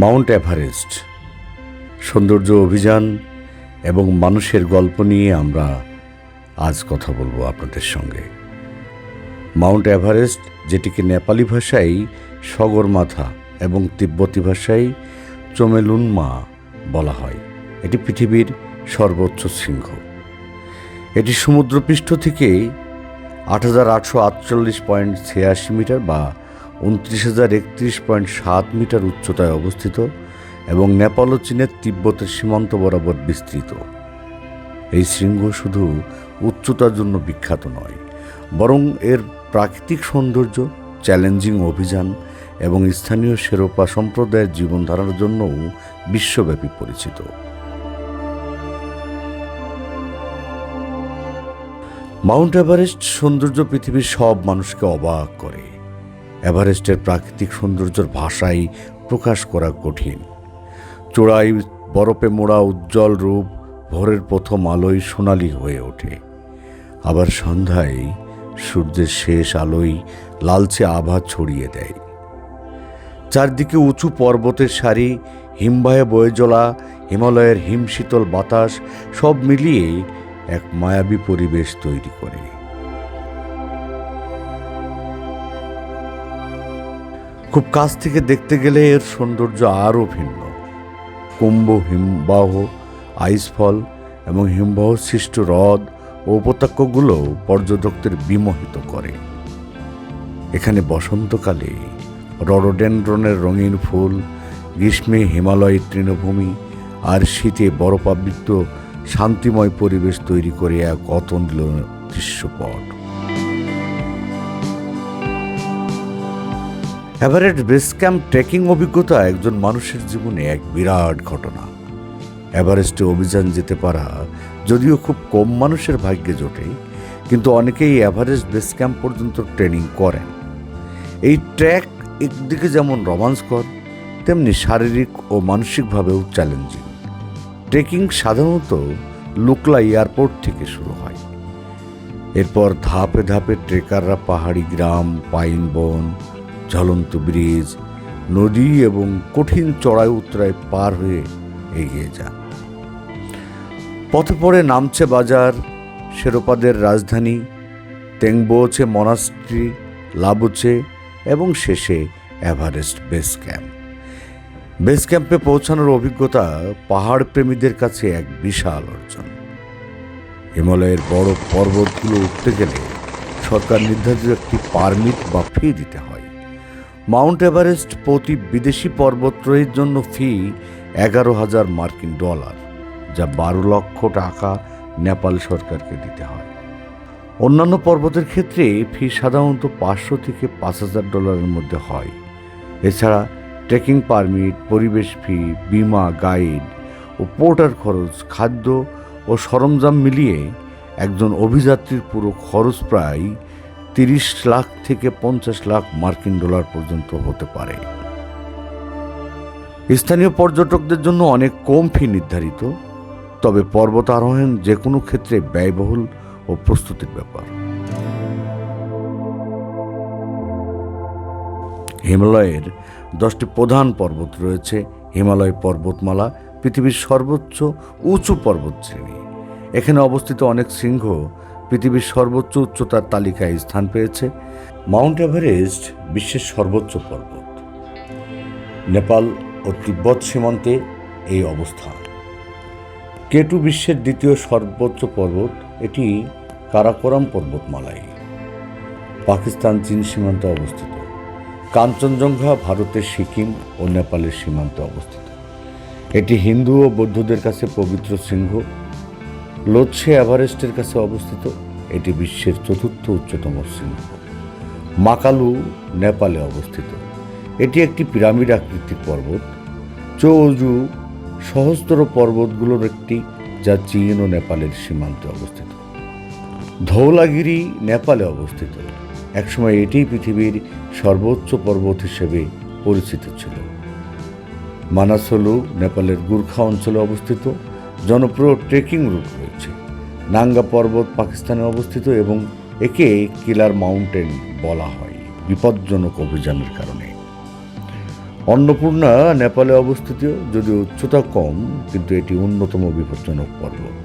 Mount Everest. সৌন্দর্য অভিযান এবং মানুষের গল্প নিয়ে আমরা আজ কথা বলব আপনাদের সঙ্গে। মাউন্ট এভারেস্ট, যেটিকে নেপালি ভাষায় সগরমাথা এবং তিব্বতি ভাষায় চমেলুনমা বলা হয়, এটি পৃথিবীর সর্বোচ্চ শৃঙ্গ। এটি সমুদ্রপৃষ্ঠ থেকে আট হাজার আটশো আটচল্লিশ পয়েন্ট ছিয়াশি মিটার বা উনত্রিশ হাজার একত্রিশ পয়েন্ট সাত মিটার উচ্চতায় অবস্থিত এবং নেপাল ও চীনের তিব্বতের সীমান্ত বরাবর বিস্তৃত। এই শৃঙ্গ শুধু উচ্চতার জন্য বিখ্যাত নয়, বরং এর প্রাকৃতিক সৌন্দর্য, চ্যালেঞ্জিং অভিযান এবং স্থানীয় শেরোপা সম্প্রদায়ের জীবনধারার জন্যও বিশ্বব্যাপী পরিচিত। মাউন্ট এভারেস্ট সৌন্দর্য পৃথিবীর সব মানুষকে অবাক করে। এভারেস্টের প্রাকৃতিক সৌন্দর্যের ভাষায় প্রকাশ করা কঠিন। চূড়ায় বরফে মোড়া উজ্জ্বল রূপ ভোরের প্রথম আলোয় সোনালি হয়ে ওঠে। আবার সন্ধ্যায় সূর্যের শেষ আলোয় লালচে আভা ছড়িয়ে দেয়। চারদিকে উঁচু পর্বতের সারি, হিমবাহে বয়ে জ্বলা হিমালয়ের হিমশীতল বাতাস সব মিলিয়ে এক মায়াবী পরিবেশ তৈরি করে। খুব কাছ থেকে দেখতে গেলে এর সৌন্দর্য আরও ভিন্ন। কুম্ভ, হিমবাহ, আইসফল এবং হিমবাহ সৃষ্ট হ্রদ ও উপত্যকাগুলো পর্যটকদের বিমোহিত করে। এখানে বসন্তকালে রডোডেন্ড্রনের রঙিন ফুল, গ্রীষ্মে হিমালয়ের তৃণভূমি আর শীতে বরফাবৃত শান্তিময় পরিবেশ তৈরি করে এক অতন্দ্র দৃশ্যপট। এভারেস্ট বেস ক্যাম্প ট্রেকিং অভিজ্ঞতা একজন মানুষের জীবনে এক বিরাট ঘটনা। এভারেস্টে অভিযান যেতে পারা যদিও খুব কম মানুষের ভাগ্যে জোটে, কিন্তু অনেকেই এভারেস্ট বেস ক্যাম্প পর্যন্ত ট্রেনিং করেন। এই ট্র্যাক একদিকে যেমন রোমাঞ্চকর, তেমনি শারীরিক ও মানসিকভাবেও চ্যালেঞ্জিং। ট্রেকিং সাধারণত লুকলা এয়ারপোর্ট থেকে শুরু হয়। এরপর ধাপে ধাপে ট্রেকাররা পাহাড়ি গ্রাম, পাইন বন ঝলন্ত ব্রিজ, নদী এবং কঠিন চড়াই উতরায় পার হয়ে এগিয়ে যান পথে পড়ে নামছে বাজার, শেরোপাদের রাজধানী তেংবোছে মনাস্ট্রি, লাবুচে এবং শেষে এভারেস্ট বেস ক্যাম্প। বেস ক্যাম্পে পৌঁছানোর অভিজ্ঞতা পাহাড় প্রেমীদের কাছে এক বিশাল অর্জন। হিমালয়ের বড় পর্বতগুলো উঠতে গেলে সরকার নির্ধারিত একটি পারমিট বা ফি দিতে হয়। মাউন্ট এভারেস্ট প্রতি বিদেশি পর্বতরোহীর জন্য ফি এগারো হাজার মার্কিন ডলার, যা বারো লক্ষ টাকা নেপাল সরকারকে দিতে হয়। অন্যান্য পর্বতের ক্ষেত্রে ফি সাধারণত পাঁচশো থেকে পাঁচ হাজার ডলারের মধ্যে হয়। এছাড়া ট্রেকিং পারমিট, পরিবেশ ফি, বিমা, গাইড ও পোর্টার খরচ, খাদ্য ও সরঞ্জাম মিলিয়ে একজন অভিযাত্রীর পুরো খরচ প্রায় তিরিশ লাখ থেকে পঞ্চাশ লাখ মার্কিন ডলার পর্যন্ত হতে পারে। স্থানীয় পর্যটকদের জন্য অনেক কম ফি নির্ধারিত, তবে পর্বত আরোহণ যে কোনো ক্ষেত্রে ব্যয়বহুল ও প্রস্তুতির ব্যাপার। হিমালয়ের দশটি প্রধান পর্বত রয়েছে, হিমালয় পর্বতমালা, পৃথিবীর সর্বোচ্চ উঁচু পর্বত শ্রেণি এখানে অবস্থিত অনেক সিংহ পৃথিবীর সর্বোচ্চ উচ্চতার তালিকায় স্থান পেয়েছে মাউন্ট এভারেস্ট বিশ্বের সর্বোচ্চ পর্বত। নেপাল ও তিব্বত সীমান্তে এই অবস্থান। কেটু বিশ্বের দ্বিতীয় সর্বোচ্চ পর্বত, এটি কারাকোরাম পর্বতমালাই পাকিস্তান, চীন সীমান্তে অবস্থিত। কাঞ্চনজঙ্ঘা ভারতের সিকিম ও নেপালের সীমান্তে অবস্থিত। এটি হিন্দু ও বৌদ্ধদের কাছে পবিত্র সিংহ লোচ্ছে এভারেস্টের কাছে অবস্থিত। এটি বিশ্বের চতুর্থ উচ্চতম শৃঙ্গ। মাকালু, নেপালে অবস্থিত। এটি একটি পিরামিড আকৃতির পর্বত। চৌজু সহস্র পর্বতগুলোর একটি, যা চীন ও নেপালের সীমান্তে অবস্থিত। ধৌলাগিরি নেপালে অবস্থিত। একসময় এটি পৃথিবীর সর্বোচ্চ পর্বত হিসেবে পরিচিত ছিল। মানাসলু, নেপালের গুর্খা অঞ্চলে অবস্থিত। জনপ্রিয় ট্রেকিং রুট রয়েছে। নাঙ্গা পর্বত পাকিস্তানে অবস্থিত এবং একে কিলার মাউন্টেন বলা হয়, বিপজ্জনক অভিযানের কারণে। অন্নপূর্ণা নেপালে অবস্থিত, যদিও উচ্চতা কম, কিন্তু এটি অন্যতম বিপজ্জনক পর্বত।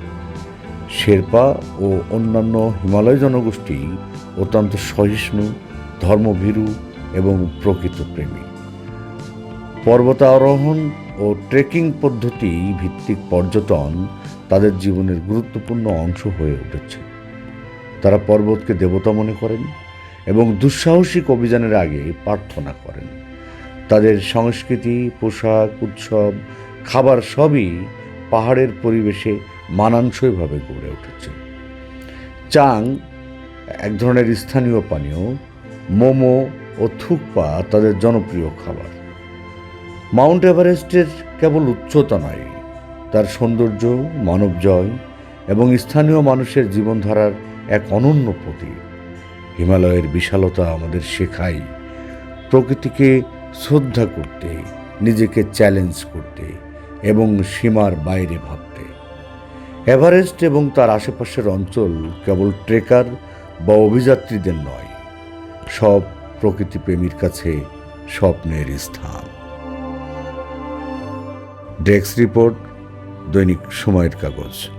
শেরপা ও অন্যান্য হিমালয় জনগোষ্ঠী অত্যন্ত সহিষ্ণু, ধর্মভীরু এবং প্রকৃত প্রেমী। পর্বতারোহণ ও ট্রেকিং পদ্ধতি ভিত্তিক পর্যটন তাদের জীবনের গুরুত্বপূর্ণ অংশ হয়ে উঠেছে। তারা পর্বতকে দেবতা মনে করেন এবং দুঃসাহসিক অভিযানের আগে প্রার্থনা করেন। তাদের সংস্কৃতি, পোশাক, উৎসব, খাবার সবই পাহাড়ের পরিবেশে মানানসইভাবে গড়ে উঠেছে। চাং, এক ধরনের স্থানীয় পানীয়, মোমো ও থুকপা তাদের জনপ্রিয় খাবার। মাউন্ট এভারেস্টের কেবল উচ্চতা নয় তার সৌন্দর্য, মানবজয় এবং স্থানীয় মানুষের জীবনধারার এক অনন্য প্রতীক। হিমালয়ের বিশালতা আমাদের শেখায় প্রকৃতিকে শ্রদ্ধা করতে, নিজেকে চ্যালেঞ্জ করতে এবং সীমার বাইরে ভাবতে। এভারেস্ট এবং তার আশেপাশের অঞ্চল কেবল ট্রেকার বা অভিযাত্রীদের নয়, সব প্রকৃতিপ্রেমীর কাছে স্বপ্নের স্থান। ডেস্ক রিপোর্ট দৈনিক সময়ের কাগজ।